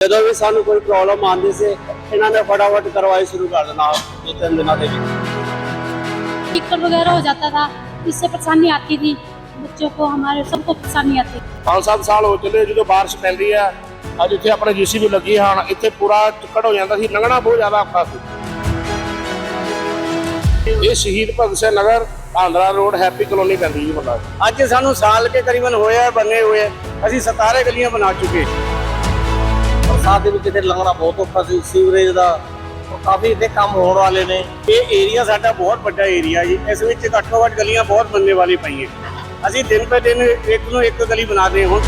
ਜਦੋਂ ਵੀ ਸਾਨੂੰ ਕੋਈ ਪ੍ਰੋਬਲਮ ਆਉਂਦੀ ਸੀ ਇਹਨਾਂ ਨੇ ਫਟਾਫਟ ਕਰਵਾਈ ਸ਼ੁਰੂ ਕਰ ਦੇਣਾ ਦੋ ਤਿੰਨ ਦਿਨਾਂ ਦੇ ਵਿੱਚ टिकट वगैरह हो जाता था इससे परेशानी आती थी बच्चों को हमारे सबको परेशानी आती थी ਪੰਜ ਸੱਤ ਸਾਲ ਹੋ ਚੱਲੇ ਜਦੋਂ ਬਾਰਿਸ਼ ਪੈਂਦੀ ਆ ਅੱਜ ਇੱਥੇ ਆਪਣੇ ਜੀਸੀਬੀ ਲੱਗੀ ਹਨ ਇੱਥੇ ਪੂਰਾ ਚਿੱਕੜ ਹੋ ਜਾਂਦਾ ਸੀ ਲੰਘਣਾ ਬਹੁਤ ਜ਼ਿਆਦਾ ਔਖਾ ਸੀ ਇਹ Shaheed Bhagat Singh Nagar Andhra road happy colony ਪੈਂਦੀ ਜੀ ਬੰਦਾ ਅੱਜ ਸਾਨੂੰ ਸਾਲ ਕੇ ਕਰੀਬਨ ਹੋਇਆ ਬਣੇ ਹੋਏ ਅਸੀਂ 17 ਗਲੀਆਂ ਬਣਾ ਚੁੱਕੇ ਬਰਸਾਤ ਦੇ ਵਿੱਚ ਇੱਥੇ ਲੰਘਣਾ ਬਹੁਤ ਔਖਾ ਸੀ ਸੀਵਰੇਜ ਦਾ ਕਾਫੀ ਇੱਥੇ ਕੰਮ ਹੋਣ ਵਾਲੇ ਨੇ। ਇਹ ਏਰੀਆ ਸਾਡਾ ਬਹੁਤ ਵੱਡਾ ਏਰੀਆ ਜੀ। ਇਸ ਵਿੱਚ ਘੱਟੋ ਘੱਟ ਗਲੀਆਂ ਬਹੁਤ ਬੰਨੇ ਵਾਲੀ ਪਈਆਂ ਅਸੀਂ ਦਿਨ ਪੇ ਦਿਨ ਇੱਕ ਨੂੰ ਇੱਕ ਗਲੀ ਬਣਾ ਰਹੇ ਹੁਣ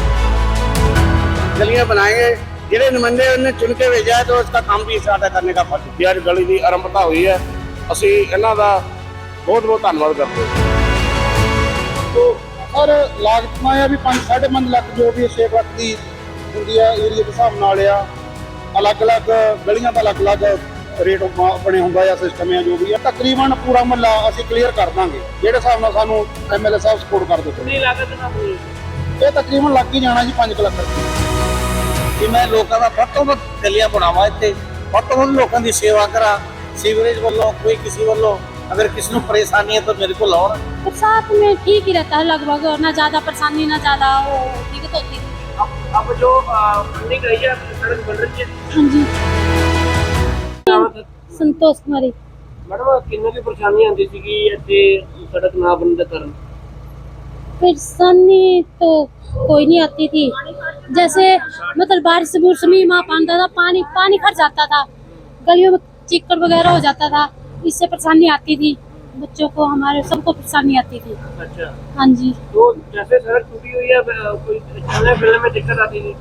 ਗਲੀਆਂ ਬਣਾਏਗੇ ਜਿਹੜੇ ਨੁਮਾਇंदे ਉਹਨੇ ਚੁਣ ਕੇ ਭੇਜਿਆ ਹੈ ਤਾਂ ਉਸਦਾ ਕੰਮ ਵੀ ਸਾਡਾ ਕਰਨੇ ਦਾ ਫਰਜ਼ ਹੈ ਗਲੀ ਦੀ ਆਰੰਭਤਾ ਹੋਈ ਹੈ। ਅਸੀਂ ਇਹਨਾਂ ਦਾ ਬਹੁਤ ਬਹੁਤ ਧੰਨਵਾਦ ਕਰਦੇ ਹਾਂ। ਸਰ ਲਾਗਤ ਮਾਇਆ ਵੀ 5.5 ਲੱਖ ਜੋ ਵੀ 6 ਲੱਖ ਹੁੰਦੀ ਆ ਏਰੀਆ ਦੇ ਹਿਸਾਬ ਨਾਲ ਆ ਅਲੱਗ-ਅਲੱਗ ਗਲੀਆਂ ਦਾ ਅਲੱਗ-ਅਲੱਗ ਰੇਟ ਬਣੇ ਹੁੰਦਾ ਆ ਸਿਸਟਮ ਆ ਜੋ ਵੀ ਆ ਤਕਰੀਬਨ ਪੂਰਾ ਮਹੱਲਾ ਅਸੀਂ ਕਲੀਅਰ ਕਰ ਦਾਂਗੇ ਜਿਹੜੇ ਹਿਸਾਬ ਨਾਲ ਸਾਨੂੰ ਐਮਐਲਏ ਸਾਹਿਬ ਸਪੋਰਟ ਕਰ ਦਿੱਤੇ ਨਹੀਂ ਲਾਗਤ ਨਾ ਹੋਈ ਇਹ ਤਕਰੀਬਨ ਲੱਗ ਹੀ ਜਾਣਾ ਜੀ 5 ਲੱਖ ਰੁਪਏ ਕਿ ਮੈਂ ਲੋਕਾਂ ਦਾ ਵੱਧ ਤੋਂ ਵੱਧ ਗਲੀਆਂ ਬਣਾਵਾਂ ਇੱਥੇ ਵੱਧ ਤੋਂ ਵੱਧ ਲੋਕਾਂ ਦੀ ਸੇਵਾ ਕਰਾਂ ਸੀਵਰੇਜ ਵੱਲੋਂ ਕੋਈ ਕਿਸੇ ਵੱਲੋਂ ਅਗਰ ਕਿਸੇ ਨੂੰ ਪਰੇਸ਼ਾਨੀ ਹੈ ਤਾਂ ਮੇਰੇ ਕੋਲ ਆਉਣ बरसात में ठीक ही रहता है लगभग ना ज्यादा परेशानी ना ज्यादा वो दिक्कत होती थी अब अब जो फंडिंग रही है सड़क बन रही है हाँ जी संतोष कुमारी ਮੈਡਮ ਕਿੰਨੇ ਦੀ ਪਰੇਸ਼ਾਨੀ ਆਉਂਦੀ ਸੀਗੀ ਇੱਥੇ ਸੜਕ ਨਾ ਬਣਨ ਦੇ ਕਾਰਨ परेशानी तो कोई नहीं आती थी जैसे मतलब बारिश मौसमी वहाँ पाता था पानी पानी खड़ जाता था गलियों में चिक्कड़ वगैरह हो जाता था इससे परेशानी आती थी बच्चों को हमारे सबको परेशानी आती थी। अच्छा। हाँ जी। तो जैसे सड़क टूटी हुई है कोई चलने फिरने में दिक्कत आती थी?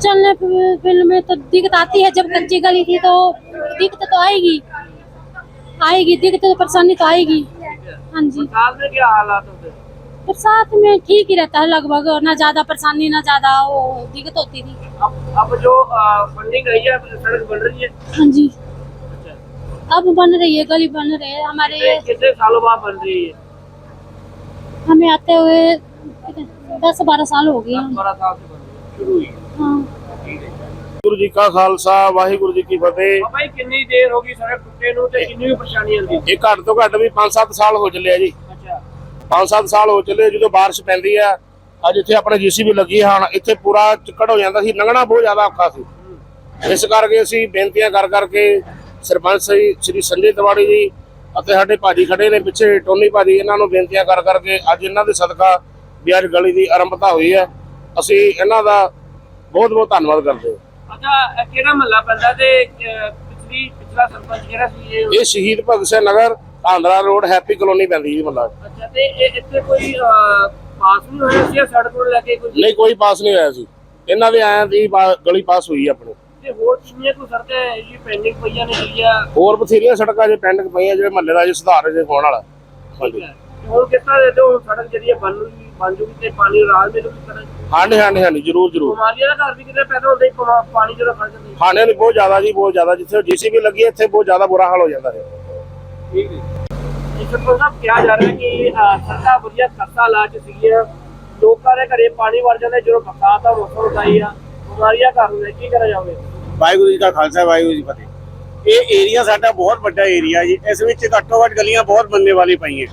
चलने फिरने में तो दिक्कत आती है जब कच्ची गली थी तो दिक्कत तो आएगी। आएगी दिक्कत तो परेशानी तो आएगी। हाँ जी। में क्या हालात होते बरसात में ठीक ही रहता है लगभग ना ज़्यादा परेशानी ना ज़्यादा वो दिक्कत होती थी। अब अब जो फंडिंग रही है सड़क बन रही है। हाँ जी। अब बन रही है गली बन रही है हमारे कितने कितने सालों बाद बन रही है हमें आते हुए दस बारह साल हो गए दस हैं बारह साल से बन रही है शुरू हुई है हाँ ठीक है ਗੁਰੂ ਜੀ ਕਾ ਖਾਲਸਾ ਵਾਹਿਗੁਰੂ ਜੀ ਕੀ ਫਤਿਹ ਬਾਬਾ ਜੀ ਕਿੰਨੀ ਦੇਰ ਹੋ ਗਈ ਸੜਕ ਟੁੱਟੇ ਨੂੰ ਤੇ ਕਿੰਨੀ ਵੀ ਪਰੇਸ਼ਾਨੀ ਆਉਂਦੀ ਇਹ ਘੱਟ ਤੋਂ ਘੱਟ ਵੀ 5-7 ਸਾਲ ਹੋ ਚੱਲੇ ਆ ਜੀ ਅੱਛਾ 5-7 ਸਾਲ ਹੋ ਚੱਲੇ ਜਦੋਂ ਬਾਰਿਸ਼ ਪੈਂਦੀ ਆ ਅੱਜ ਇੱਥੇ ਆਪਣੇ ਜੀਸੀਬੀ ਲੱਗੀ ਹਨ ਇੱਥੇ ਪੂਰਾ ਚਿੱਕੜ ਹੋ ਜਾਂਦਾ ਸੀ ਲੰਘਣਾ ਬਹੁਤ ਜ਼ਿਆਦਾ ਔਖਾ ਸੀ ਇਸ ਕਰਕੇ ਅਸੀਂ ਬੇਨਤੀਆਂ ਕਰ ਕਰਕੇ ਸਰਪੰਚ ਸ੍ਰੀ ਸ੍ਰੀ ਸੰਜੇ ਤਿਵਾੜੀ ਜੀ ਅਤੇ ਸਾਡੇ ਭਾਜੀ ਖੜੇ ਨੇ ਪਿੱਛੇ ਟੋਨੀ ਭਾਜੀ ਇਹਨਾਂ ਨੂੰ ਬੇਨਤੀਆਂ ਕਰ ਕਰਕੇ ਅੱਜ ਇਹਨਾਂ ਦੇ ਸਦਕਾ ਵੀ ਅੱਜ ਗਲੀ ਦੀ ਆਰੰਭਤਾ ਹੋਈ ਹੈ। ਅਸੀਂ ਇਹਨਾਂ ਦਾ ਬਹੁਤ ਬਹੁਤ ਧੰਨਵਾਦ ਕਰਦੇ ਹਾਂ। ਅੱਛਾ ਕਿਹੜਾ ਮਹੱਲਾ ਪੈਂਦਾ ਤੇ ਪਿਛਲੀ ਪਿਛਲਾ ਸਰਪੰਚ ਕਿਹੜਾ ਸੀ ਇਹ? ਇਹ Shaheed Bhagat Singh Nagar Andhra road happy colony ਪੈਂਦੀ ਜੀ ਮਤਲਬ ਅੱਛਾ ਤੇ ਇਹ ਇੱਥੇ ਕੋਈ ਪਾਸ ਨਹੀਂ ਹੋਇਆ ਸੀ ਸੜਕ ਨੂੰ ਲੈ ਕੇ ਕੋਈ? ਨਹੀਂ ਕੋਈ ਪਾਸ ਨਹੀਂ ਹੋਇਆ ਸੀ। ਇਹਨਾਂ ਦੇ ਆਇਆਂ ਦੀ ਗਲੀ ਪਾਸ ਹੋਈ ਆਪਣੀ। ਤੇ ਹੋਰ ਕਿੰਨੀਆਂ ਕੁ ਸੜਕਾਂ ਜੀ ਪੈਂਡਿੰਗ ਪਈਆਂ ਨੇ ਜਿਹੜੀਆਂ? ਹੋਰ ਬਥੇਰੀਆਂ ਸੜਕਾਂ ਜੇ ਪਿੰਡ ਪਈਆਂ ਜਿਹੜੇ ਮਹੱਲੇ ਦਾ ਜੇ ਸੁਧਾਰ ਜੇ ਹੋਣ ਵਾਲਾ। ਹਾਂਜੀ। ਤੇ ਹੁਣ ਕਿਸ ਤਰ੍ਹਾਂ ਦੇ ਦਿਓ ਸੜਕ ਜਿਹੜੀ ਹੈ ਬਣ ਬਣ ਜੂਗੀ ਤੇ ਪਾਣੀ ਰਾਜ ਮਿਲੂ ਕਿਸ ਤਰ੍ਹਾਂ? ਹਾਂਜੀ ਹਾਂਜੀ ਹਾਂਜੀ ਜਰੂਰ ਜਰੂਰ। ਬਿਮਾਰੀਆਂ ਦਾ ਘਰ ਵੀ ਕਿਤੇ ਪੈਦਾ ਹੁੰਦਾ ਹੀ ਪਾ- ਪਾਣੀ ਜਦੋਂ ਖੜ ਜਾਂਦਾ ਜੀ। ਖਾਣੇ ਦੀ ਬਹੁਤ ਜ਼ਿਆਦਾ ਜੀ ਬਹੁਤ ਜ਼ਿਆਦਾ। ਜਿੱਥੇ ਜੀਸੀਬੀ ਲੱਗੀ ਹੈ, ਇੱਥੇ ਬਹੁਤ ਜ਼ਿਆਦਾ ਬੁਰਾ ਹਾਲ ਹੋ ਜਾਂਦਾ ਹੈ। ਠੀਕ ਹੈ। ਜੀ ਸਰਪੰਚ ਸਾਹਿਬ ਕਿਹਾ ਜਾ ਰਿਹਾ ਕਿ ਅਹ, ਸੜਕਾਂ ਵਧੀਆ ਲਾ ਚ ਸੀਗੀਆਂ ਲੋਕਾਂ ਦੇ ਘਰੇ ਪਾਣੀ ਵੜ ਜਾਂਦਾ ਜਦੋਂ ਬਰਸਾਤ ਦਾ ਮੌਸਮ ਹੁੰਦਾ ਹੀ ਆ। ਬਿਮਾਰੀਆਂ ਘਰ ਨੂੰ ਕੀ ਕਰਿਆ ਜਾਵੇ ਵਾਹਿਗੁਰੂ ਜੀ ਕਾ ਖਾਲਸਾ ਵਾਹਿਗੁਰੂ ਜੀ ਕੀ ਫਤਿਹ ਇਹ ਏਰੀਆ ਸਾਡਾ ਬਹੁਤ ਵੱਡਾ ਏਰੀਆ ਜੀ ਇਸ ਵਿੱਚ ਘੱਟੋ ਘੱਟ ਗਲੀਆਂ ਬਹੁਤ ਬੰਨੇ ਵਾਲੀ ਪਈਆਂ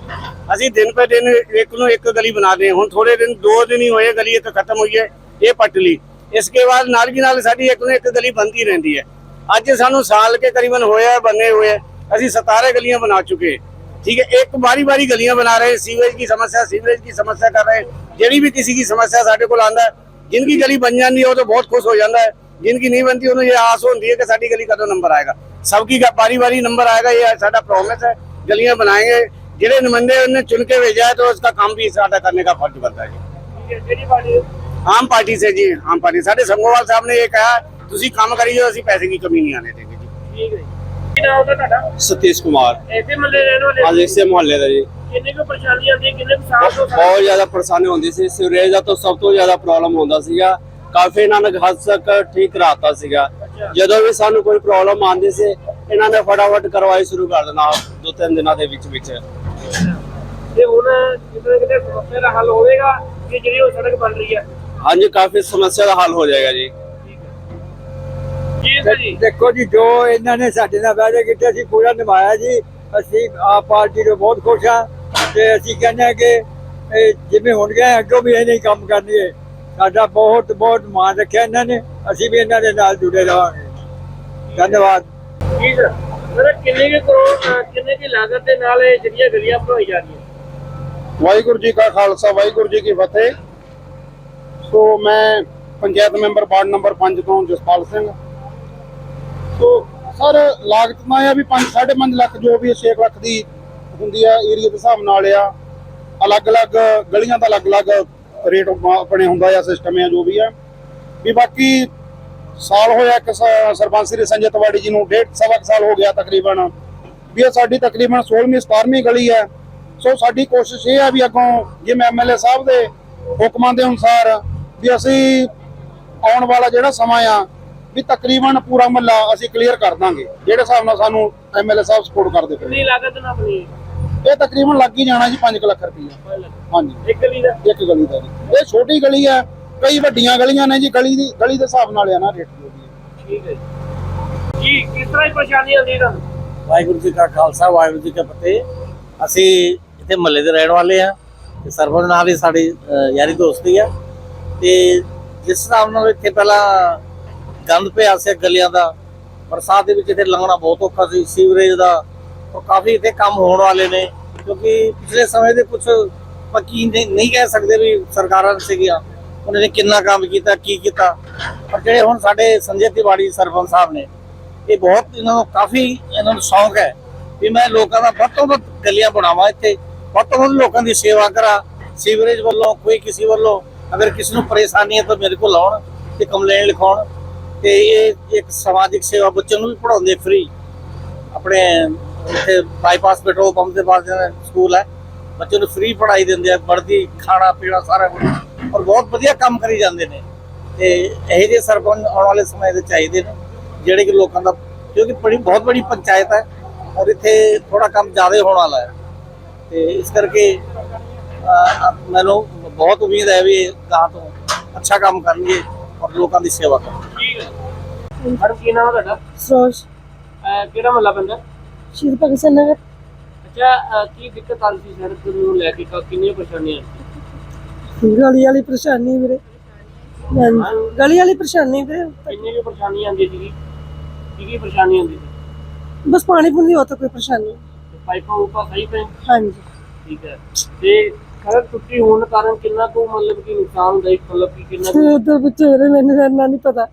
ਅਸੀਂ ਦਿਨ ਪੇ ਦਿਨ ਇੱਕ ਨੂੰ ਇੱਕ ਗਲੀ ਬਣਾਦੇ ਹਾਂ ਹੁਣ ਥੋੜੇ ਦਿਨ ਦੋ ਦਿਨ ਹੀ ਹੋਏ ਗਲੀ ਇੱਕ ਖਤਮ ਹੋਈ ਹੈ ਇਹ ਪੱਟ ਲਈ ਇਸਕੇ ਬਾਅਦ ਨਾਲ ਕੀ ਨਾਲ ਸਾਡੀ ਇੱਕ ਨੂੰ ਇੱਕ ਗਲੀ ਬਣਦੀ ਰਹਿੰਦੀ ਹੈ ਅੱਜ ਸਾਨੂੰ ਸਾਲ ਕੇ ਕਰੀਬਨ ਹੋਇਆ बने हुए ਅਸੀਂ 17 गलियां बना चुके हैं ठीक है एक बारी बारी गलियां बना रहे हैं सीवेज की समस्या सीवरेज की समस्या कर रहे हैं ਜਿਹੜੀ ਵੀ ਕਿਸੇ की समस्या ਸਾਡੇ ਕੋਲ ਆਂਦਾ जिनकी गली बन जाती है वो तो बहुत खुश हो जाता है। जिनकी नहीं बनती उन्हें तो ये आस होती है कि साड़ी गली का तो नंबर आएगा। सबकी बारी बारी नंबर आएगा ये साडा प्रोमिस है। गलियाँ बनाएँगे। जिन्हें ਨੁਮਾਇੰਦੇ उन्हें चुन के भेजा है तो उसका काम भी साडा करने का फ़र्ज़ बनता है जी। आम पार्टी से जी आम पार्टी। ਸਾਡੇ ਸੰਗੋਵਾਲ साहब ने ਇਹ कहा ਤੁਸੀਂ काम ਕਰੀਓ ਅਸੀਂ पैसे की कमी नहीं आने देंगे जी। ਠੀਕ ਹੈ ਜੀ ਕੀ ਨਾਮ ਤੁਹਾਡਾ ਸਤੀਸ਼ ਕੁਮਾਰ ਐਸੇ ਮਹੱਲੇ ਦਾ ਜੀ ਕਿੰਨੇ ਕੁ ਪਰੇਸ਼ਾਨੀ ਆਉਂਦੀ ਹੈ ਕਿੰਨੇ ਕੁ ਸਾਲ ਤੋਂ ਬਹੁਤ ਜ਼ਿਆਦਾ ਪਰੇਸ਼ਾਨੀ ਹੁੰਦੀ ਸੀ। ਸੀਵਰੇਜ ਦਾ ਤਾਂ ਸਭ ਤੋਂ ਜ਼ਿਆਦਾ ਪ੍ਰੋਬਲਮ ਹੁੰਦਾ ਸੀਗਾ। ਕਾਫੀ ਇਹਨਾਂ ਨੇ ਹੱਦ ਤੱਕ ਠੀਕ ਕਰਾਤਾ ਸੀਗਾ। ਜਦੋਂ ਵੀ ਸਾਨੂੰ ਕੋਈ ਪ੍ਰੋਬਲਮ ਆਉਂਦੀ ਸੀ ਇਹਨਾਂ ਨੇ ਫਟਾਫਟ ਕਰਵਾਈ ਸ਼ੁਰੂ ਕਰ ਦੇਣਾ ਦੋ ਤਿੰਨ ਦਿਨਾਂ ਦੇ ਵਿੱਚ ਵਿੱਚ। ਤੇ ਹੁਣ ਕਿਤੇ ਕਿਤੇ ਸਮੱਸਿਆ ਦਾ ਹੱਲ ਹੋਵੇਗਾ ਕਿ ਜਿਹੜੀ ਉਹ ਸੜਕ ਬਣ ਰਹੀ ਹੈ? ਹਾਂਜੀ ਕਾਫੀ ਸਮੱਸਿਆ ਦਾ ਹੱਲ ਹੋ ਜਾਏਗਾ ਜੀ। ਦੇਖੋ ਜੀ ਜੋ ਇਹਨਾਂ ਨੇ ਸਾਡੇ ਨਾਲ ਵਾਅਦੇ ਕੀਤੇ ਅਸੀਂ ਪੂਰਾ ਨਿਭਾਇਆ ਜੀ। ਅਸੀਂ ਆਪ ਪਾਰਟੀ ਤੋਂ ਬਹੁਤ ਖੁਸ਼ ਹਾਂ। ਤੇ ਅਸੀਂ ਕਹਿੰਦੇ ਹਾਂ ਕਿ ਇਹ ਜਿਵੇਂ ਹੁਣ ਗਏ ਅੱਗੋਂ ਵੀ ਇਹਨੇ ਹੀ ਕੰਮ ਕਰਨਗੇ। ਸਾਡਾ ਬਹੁਤ ਬਹੁਤ ਮਾਣ ਰੱਖਿਆ ਇਹਨਾਂ ਨੇ। ਅਸੀਂ ਵੀ ਇਹਨਾਂ ਦੇ ਨਾਲ ਜੁੜੇ ਰਹਾਂਗੇ। ਧੰਨਵਾਦ। ਜੀ ਸਰ ਸਰ ਕਿੰਨੇ ਕੁ ਕਰੋੜ ਕਿੰਨੇ ਦੀ ਲਾਗਤ ਦੇ ਨਾਲ ਇਹ ਜਿਹੜੀਆਂ ਗਲੀਆਂ ਬਣਾਈ ਜਾ ਰਹੀਆਂ? ਵਾਹਿਗੁਰੂ ਜੀ ਕਾ ਖਾਲਸਾ ਵਾਹਿਗੁਰੂ ਜੀ ਕੀ ਫਤਿਹ। ਸੋ ਮੈਂ ਪੰਚਾਇਤ ਮੈਂਬਰ ਵਾਰਡ ਨੰਬਰ 5 ਤੋਂ ਜਸਪਾਲ ਸਿੰਘ। ਸੋ ਸਰ ਲਾਗਤ ਨਾ ਆ ਵੀ 5 5.5 ਲੱਖ ਜੋ ਵੀ 6 ਲੱਖ ਦੀ ਹੁੰਦੀ ਆ ਏਰੀਆ ਦੇ ਹਿਸਾਬ ਨਾਲ ਆ। ਅਲੱਗ-ਅਲੱਗ ਗਲੀਆਂ ਦਾ ਅਲੱਗ-ਅਲੱਗ ਰੇਟ ਆਪਣੇ ਹੁੰਦਾ ਆ ਸਿਸਟਮ ਆ, ਜੋ ਵੀ ਆ। ਵੀ ਬਾਕੀ ਸਾਲ ਹੋਇਆ ਇੱਕ ਸਰਪੰਚ ਸ੍ਰੀ ਸੰਜੇ ਤਵਾੜੀ ਜੀ ਨੂੰ, ਡੇਢ ਸਵਾ ਸਾਲ ਹੋ ਗਿਆ ਤਕਰੀਬਨ। ਵੀ ਇਹ ਸਾਡੀ ਤਕਰੀਬਨ 16ਵੀਂ 17ਵੀਂ ਗਲੀ ਹੈ ਸੋ ਸਾਡੀ ਕੋਸ਼ਿਸ਼ ਇਹ ਹੈ ਵੀ ਅੱਗੋਂ ਜਿਵੇਂ ਐਮਐਲਏ ਸਾਹਿਬ ਦੇ ਹੁਕਮਾਂ ਦੇ ਅਨੁਸਾਰ ਵੀ ਅਸੀਂ ਆਉਣ ਵਾਲਾ ਜਿਹੜਾ ਸਮਾਂ ਆ, ਵੀ ਤਕਰੀਬਨ ਪੂਰਾ ਮਹੱਲਾ ਅਸੀਂ ਕਲੀਅਰ ਕਰ ਦਾਂਗੇ। ਜਿਹੜੇ ਹਿਸਾਬ ਨਾਲ ਸਾਨੂੰ ਐਮਐਲਏ ਸਾਹਿਬ ਸਪੋਰਟ ਕਰਦੇ ਪਏ ਕਿੰਨੀ ਲਾਗਤ ਨਾਲ ਬਣੀ? ਇਹ ਤਕਰੀਬਨ ਲੱਗ ਹੀ ਜਾਣਾ ਜੀ 5 ਲੱਖ ਰੁਪਈਆ। ਹੈ ਹਾਂਜੀ। ਇੱਕ ਗਲੀ ਦਾ? ਇੱਕ ਗਲੀ ਦਾ ਜੀ। ਇਹ ਛੋਟੀ ਗਲੀ ਹੈ ਕਈ ਵੱਡੀਆਂ ਗਲੀਆਂ ਨੇ ਜੀ ਗਲੀ ਦੀ ਗਲੀ ਦੇ ਹਿਸਾਬ ਨਾਲ ਆ ਨਾ ਰੇਟ ਹੈ। ਠੀਕ ਹੈ ਜੀ। ਜੀ ਕਿਸ ਤਰ੍ਹਾਂ ਦੀ ਪਰੇਸ਼ਾਨੀ ਆਉਂਦੀ ਹੈ ਤੁਹਾਨੂੰ ਵਾਹਿਗੁਰੂ ਜੀ ਕਾ ਖਾਲਸਾ ਵਾਹਿਗੁਰੂ ਜੀ ਕੀ ਫਤਿਹ। ਅਸੀਂ ਇੱਥੇ ਮਹੱਲੇ ਦੇ ਰਹਿਣ ਵਾਲੇ ਆ ਤੇ ਸਰਪੰਚ ਨਾਲ ਵੀ ਸਾਡੀ ਯਾਰੀ ਦੋਸਤੀ ਆ। ਤੇ ਜਿਸ ਹਿਸਾਬ ਨਾਲ ਇੱਥੇ ਪਹਿਲਾਂ ਗੰਦ ਪਿਆ ਸੀ ਗਲੀਆਂ ਦਾ ਬਰਸਾਤ ਦੇ ਵਿੱਚ ਇੱਥੇ ਲੰਘਣਾ ਬਹੁਤ ਔਖਾ ਸੀ ਸੀਵਰੇਜ ਦਾ ਉਹ ਕਾਫੀ ਇੱਥੇ ਕੰਮ ਹੋਣ ਵਾਲੇ ਨੇ, ਕਿਉਂਕਿ ਪਿਛਲੇ ਸਮੇਂ ਦੇ ਕੁਝ ਪੱਕੀ ਨਹੀਂ ਕਹਿ ਸਕਦੇ ਵੀ ਸਰਕਾਰਾਂ ਸੀਗੀਆਂ, ਉਹਨਾਂ ਨੇ ਕਿੰਨਾ ਕੰਮ ਕੀਤਾ, ਕੀ ਕੀਤਾ। ਪਰ ਜਿਹੜੇ ਹੁਣ ਸਾਡੇ ਸੰਜੇ ਤਿਵਾੜੀ ਸਰਪੰਚ ਸਾਹਿਬ ਨੇ, ਇਹ ਬਹੁਤ ਇਹਨਾਂ ਨੂੰ ਕਾਫੀ ਇਹਨਾਂ ਨੂੰ ਸ਼ੌਂਕ ਹੈ ਵੀ ਮੈਂ ਲੋਕਾਂ ਦਾ ਵੱਧ ਤੋਂ ਵੱਧ ਗਲੀਆਂ ਬਣਾਵਾਂ ਇੱਥੇ, ਵੱਧ ਤੋਂ ਵੱਧ ਲੋਕਾਂ ਦੀ ਸੇਵਾ ਕਰਾਂ, ਸੀਵਰੇਜ ਵੱਲੋਂ, ਕੋਈ ਕਿਸੇ ਵੱਲੋਂ ਅਗਰ ਕਿਸੇ ਨੂੰ ਪਰੇਸ਼ਾਨੀ ਹੈ ਤਾਂ ਮੇਰੇ ਕੋਲ ਆਉਣ ਤੇ ਕੰਪਲੇਂਟ ਲਿਖਾਉਣ ਤੇ ਇਹ ਇੱਕ ਸਮਾਜਿਕ ਸੇਵਾ, ਬੱਚਿਆਂ ਨੂੰ ਵੀ ਪੜਾਉਂਦੇ ਫ੍ਰੀ ਆਪਣੇ ਇੱਥੇ ਬਾਈਪਾਸ ਪੈਟਰੋਲ ਪੰਪ ਦੇ ਪਾਸ ਜਿਹੜਾ ਸਕੂਲ ਹੈ ਬੱਚੇ ਨੂੰ ਫ੍ਰੀ ਪੜ੍ਹਾਈ ਦਿੰਦੇ ਆ ਵਰਦੀ ਖਾਣਾ ਪੀਣਾ ਸਾਰਾ ਕੁਝ ਔਰ ਬਹੁਤ ਵਧੀਆ ਕੰਮ ਕਰੀ ਜਾਂਦੇ ਨੇ। ਤੇ ਇਹ ਜੇ ਸਰਪੰਚ ਆਉਣ ਵਾਲੇ ਸਮੇਂ ਦੇ ਚਾਹੀਦੇ ਨੇ ਜਿਹੜੇ ਕਿ ਲੋਕਾਂ ਦਾ ਕਿਉਂਕਿ ਬੜੀ ਬਹੁਤ ਬੜੀ ਪੰਚਾਇਤ ਹੈ ਔਰ ਇੱਥੇ ਥੋੜਾ ਕੰਮ ਜ਼ਿਆਦਾ ਹੋਣ ਵਾਲਾ ਹੈ। ਤੇ ਇਸ ਕਰਕੇ ਮੈਨੂੰ ਬਹੁਤ ਉਮੀਦ ਹੈ ਵੀ ਗਾਂ ਤੋਂ ਅੱਛਾ ਕੰਮ ਕਰਨਗੇ ਔਰ ਲੋਕਾਂ ਦੀ ਸੇਵਾ ਕਰਨਗੇ। ਹਰ ਕੀ ਨਾਮ ਤੁਹਾਡਾ? ਸਰੋਜ ਕਿਹੜਾ ਮਹੱਲਾ ਪੈਂਦਾ? ਸ਼ਹੀਦ ਭਗਤ ਸਿੰਘ ਨਗਰ ਅੱਛਾ ਕੀ ਦਿੱਕਤ ਆਉਂਦੀ ਸੀ ਸੜਕ ਨੂੰ ਲੈ ਕੇ ਕਿੰਨੀਆਂ ਪਰੇਸ਼ਾਨੀਆਂ ਆਉਂਦੀਆਂ ਗਲੀ ਵਾਲੀ ਪਰੇਸ਼ਾਨੀ ਵੀਰੇ। ਗਲੀ ਵਾਲੀ ਪਰੇਸ਼ਾਨੀ ਵੀਰੇ। ਕਿੰਨੀ ਕੁ ਪਰੇਸ਼ਾਨੀ ਆਉਂਦੀ ਸੀਗੀ ਕੀ ਕੀ ਪਰੇਸ਼ਾਨੀ ਆਉਂਦੀ ਸੀ? ਬਸ ਪਾਣੀ ਪੂਣੀ ਦੀ ਹੋਰ ਕੋਈ ਪਰੇਸ਼ਾਨੀ ਨਹੀਂ। ਤੇ ਪਾਈਪਾਂ ਉਪਾ ਸਹੀ ਪਏ? ਹਾਂਜੀ। ਠੀਕ ਹੈ। ਤੇ ਸੜਕ ਟੁੱਟੀ ਹੋਣ ਕਾਰਨ ਕਿੰਨਾ ਕੁ ਮਤਲਬ ਕਿ ਨੁਕਸਾਨ ਹੁੰਦਾ ਸੀ? ਮਤਲਬ ਕਿੰਨਾ ਕੁ- ਵਿੱਚ ਵੀਰੇ ਮੈਨੂੰ ਨਹੀਂ ਪਤਾ।